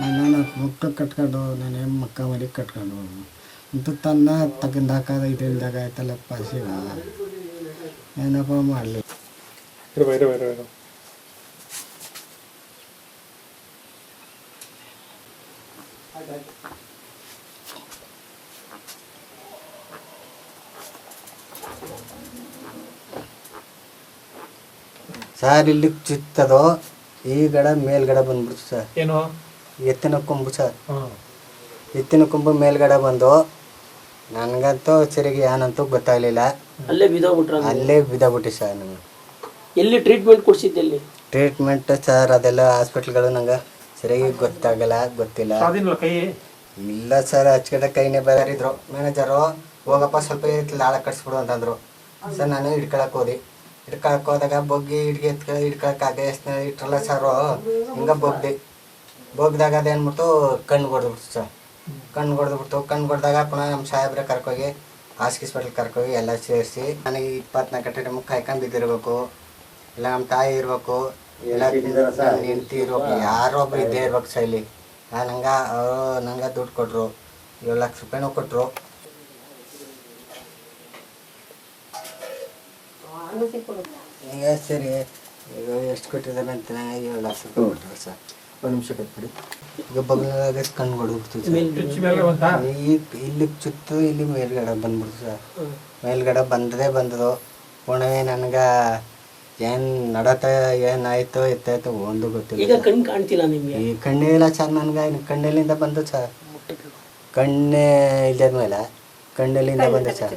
ನಾನು ಮುಟ್ಟು ಕಟ್ಕೊಂಡು ನಾನು ಮಕ್ಕ ಮರಿ ಕಟ್ಕೊಂಡು ಅಂತ ತನ್ನ ತಗೊಂಡು ಹಾಕೋದು ಇದು ಇಲ್ದಾಗ ಆಯ್ತಲ್ಲಪ್ಪ ಶಿವ. ಏನಪ್ಪ ಮಾಡಲಿ? ಸರ್ ಇಲ್ಲಿ ಚಿತ್ತದೋ ಈ ಗಡ ಮೇಲ್ಗಡೆ ಬಂದ್ಬಿಡ್ತು ಸರ್. ಏನು? ಎತ್ತಿನ ಕೊಂಬು ಸರ್. ಎತ್ತಿನ ಕೊಂಬು ಮೇಲ್ಗಡೆ ಬಂದು ನನಗಂತೂ ಸರಿಗೆ ಏನಂತೂ ಗೊತ್ತಾಗಲಿಲ್ಲ. ಅಲ್ಲೇ ಬಿದ್ದೋಗ್ಬಿಟ್ರ ಅಲ್ಲೇ ಬಿದ್ದೋಗ್ಬಿಟ್ಟಿ ಸರ್ ನನಗೆ ಎಲ್ಲಿ ಟ್ರೀಟ್ಮೆಂಟ್ ಕೊಡ್ಸಿದ್ದೆಲ್ಲಿ ಟ್ರೀಟ್ಮೆಂಟ್ ಸರ್ ಅದೆಲ್ಲ ಹಾಸ್ಪಿಟ್ಲ್ಗಳು ನಂಗೆ ಸರಿಯಾಗಿ ಗೊತ್ತಾಗಲ್ಲ ಗೊತ್ತಿಲ್ಲ. ಇಲ್ಲ ಸರ್ ಹಚ್ಕಡೆ ಕೈನೇ ಬರಿದ್ರು ಮ್ಯಾನೇಜರು ಹೋಗಪ್ಪ ಸ್ವಲ್ಪ ಲಾಳ ಕಟ್ಸ್ಬಿಡು ಅಂತಂದ್ರು. ಸರ್ ನಾನು ಹಿಡ್ಕೊಳಕ್ ಹೋದಿ. ಹಿಡ್ಕೊಳಕ್ ಹೋದಾಗ ಬೊಗ್ಗಿ ಹಿಡ್ಗೆ ಎತ್ಕ ಹಿಡ್ಕೊಳಕ್ಕಾಗ ಎಷ್ಟು ಇಟ್ರಲ್ಲ ಸರ್ ಹಿಂಗ ಬೊಗ್ದೆ. ಬೊಗ್ದಾಗ ಅದೇನ್ಬಿಟ್ಟು ಕಣ್ಣು ಹೊಡೆದ್ಬಿಡ್ತು ಸರ್. ಕಣ್ಣು ಹೊಡೆದ್ಬಿಡ್ತು ಕಣ್ಣು ಹೊಡೆದಾಗ ಪುನಃ ನಮ್ಮ ಸಾಹೇಬ್ರೆ ಕರ್ಕೋಗಿ ಹಾಸ್ಪಿಟಲ್ ಕರ್ಕೋಗಿ ಎಲ್ಲ ಸೇರಿಸಿ ನನಗೆ ಇಪ್ಪತ್ನಾಲ್ಕು ಗಂಟೆ ಮುಖ ಕಾಯ್ಕೊಂಡು ಬಿದ್ದಿರ್ಬೇಕು. ಇಲ್ಲ ನಮ್ಮ ತಾಯಿ ಇರಬೇಕು. ಇಲ್ಲ ನನ್ನ ಹೆಂಡ್ತಿ ಇರ್ಬೇಕು. ಯಾರೋ ಒಬ್ರು ಇದ್ದೇ ಇರ್ಬೇಕು ಸರ್ ಇಲ್ಲಿ. ನಂಗೆ ಅವರು ನಂಗೆ ದುಡ್ಡು ಕೊಟ್ಟರು ಏಳು ಲಕ್ಷ ರೂಪಾಯಿನೂ ಕೊಟ್ಟರು ಈಗ ಸರಿ. ಈಗ ಎಷ್ಟು ಕೊಟ್ಟಿದ್ದಾರೆ ಅಂತ ಏಳು ಲಕ್ಷ ರೂಪಾಯಿ ಕೊಟ್ಟರು ಸರ್. ಒಂದು ನಿಮಿಷ ಕೊಟ್ಬಿಡಿ. ಈಗ ಬಗ್ಲಾಗ ಕಣ್ಣು ಈ ಇಲ್ಲಿ ಚುತ್ತು ಇಲ್ಲಿ ಮೇಲ್ಗಡೆ ಬಂದ್ಬಿಡ್ತು ಸರ್. ಮೇಲ್ಗಡೆ ಬಂದದೇ ಬಂದದು ಒಣವೇ ನನಗೆ ಏನ್ ನಡತ ಏನಾಯ್ತು ಎತ್ತಾಯ್ತು ಒಂದು ಈಗ ಗೊತ್ತಿಲ್ಲ ಕಣ್ ಕಾಣ್ತಿಲ್ಲ ನಿಮ್ಗೆ? ಈ ಕಣ್ಣೇ ಇಲ್ಲ ಸರ್ ನನ್ಗ. ಕಣ್ಣಲ್ಲಿಂದ ಬಂದು ಸರ್. ಕಣ್ಣೇ ಇಲ್ಲದ ಮೇಲೆ ಕಣ್ಣಲ್ಲಿಂದ ಬಂದೆ ಸರ್.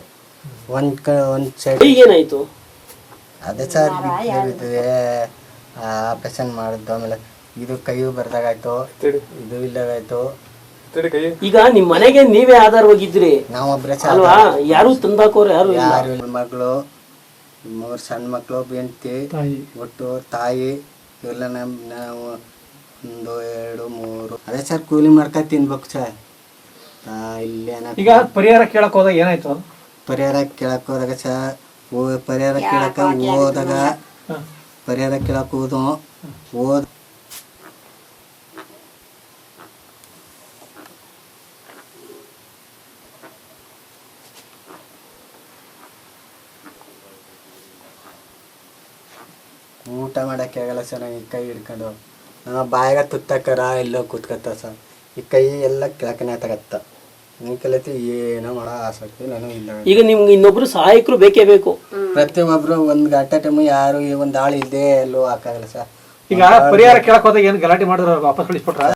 ಒಂದ್ ಕ ಒಂದ್ ಸೈಡ್ ಈಗೇನಾಯ್ತು ಅದೇ ಸರ್ ಆಪರೇಷನ್ ಮಾಡಿದ್ದು ಆಮೇಲೆ ಇದು ಕೈ ಬರ್ದಾಗಾಯ್ತು? ಇದು ಇಲ್ಲದಾಯ್ತು? ಈಗ ನಿಮ್ ಮನೆಗೆ ನೀವೇ ಆಧಾರ ಹೋಗಿದ್ರಿ. ನಾವೊಬ್ರೆ ಅಲ್ವಾ? ಯಾರು ತಂದಾಕೋರು ಯಾರು ಇಲ್ಲ? ಯಾರು. ಮಗಳು ಮೂರು ಸಣ್ಣ ಮಕ್ಕಳು ಬೆಂತಿ ತಾಯಿ. ಒಟ್ಟು ತಾಯಿ. ಇವೆಲ್ಲ ನಮ್ ನಾವು ಒಂದು ಎರಡು ಮೂರು. ಅದೇ ಸರ್ ಕೂಲಿ ಮಾಡ್ಕೊಂಡು ತಿನ್ಬೇಕು ಸರ್. ಆ, ಇಲ್ಲೇನ ಈಗ ಪರಿಹಾರ ಕೇಳಕ್ ಹೋದಾಗ ಏನಾಯ್ತು? ಪರಿಹಾರ ಕೇಳಕ್ ಹೋದಾಗ ಸರ್ ಓ ಪರಿಹಾರ ಕೇಳಕ ಹೋದಾಗ ಪರಿಹಾರ ಕೇಳಕ್ ಹೋದು ಹೋದ ಊಟ ಮಾಡಕ್ಕೆ ಆಗಲ್ಲ ಸರ್ ಈ ಕೈ ಹಿಡ್ಕೊಂಡು. ನಮ್ಮ ಬಾಯಾಗ ತುತ್ತಕ್ಕರ ಎಲ್ಲೋ ಕೂತ್ಕತ್ತ ಸರ್. ಈ ಕೈ ಎಲ್ಲ ಕೆಳಕನೆ ತಗತ್ತ. ನಿನ್ ಕಲಿತಿ ಏನೋ ಮಾಡೋ ಆಸಕ್ತಿ ನಾನು ಇಲ್ಲ. ಈಗ ನಿಮ್ಗೆ ಇನ್ನೊಬ್ರು ಸಹಾಯಕರು ಬೇಕೇ ಬೇಕು. ಪ್ರತಿಯೊಬ್ಬರು ಒಂದು ಗಂಟೆ ಟೈಮ್ ಯಾರು ಈ ಒಂದು ಆಳು ಇದ್ದೇ ಎಲ್ಲೂ ಹಾಕಾಗಲ್ಲ ಸರ್. ಈಗ ಪರಿಹಾರ ಕೇಳಕ್ ಹೋದಾಗ ಏನು ಗಲಾಟೆ ಮಾಡಿದ್ರೆ ಅವ್ರಿಗೆ ವಾಪಸ್ ಕಳಿಸ್ಬಿಟ್ರ?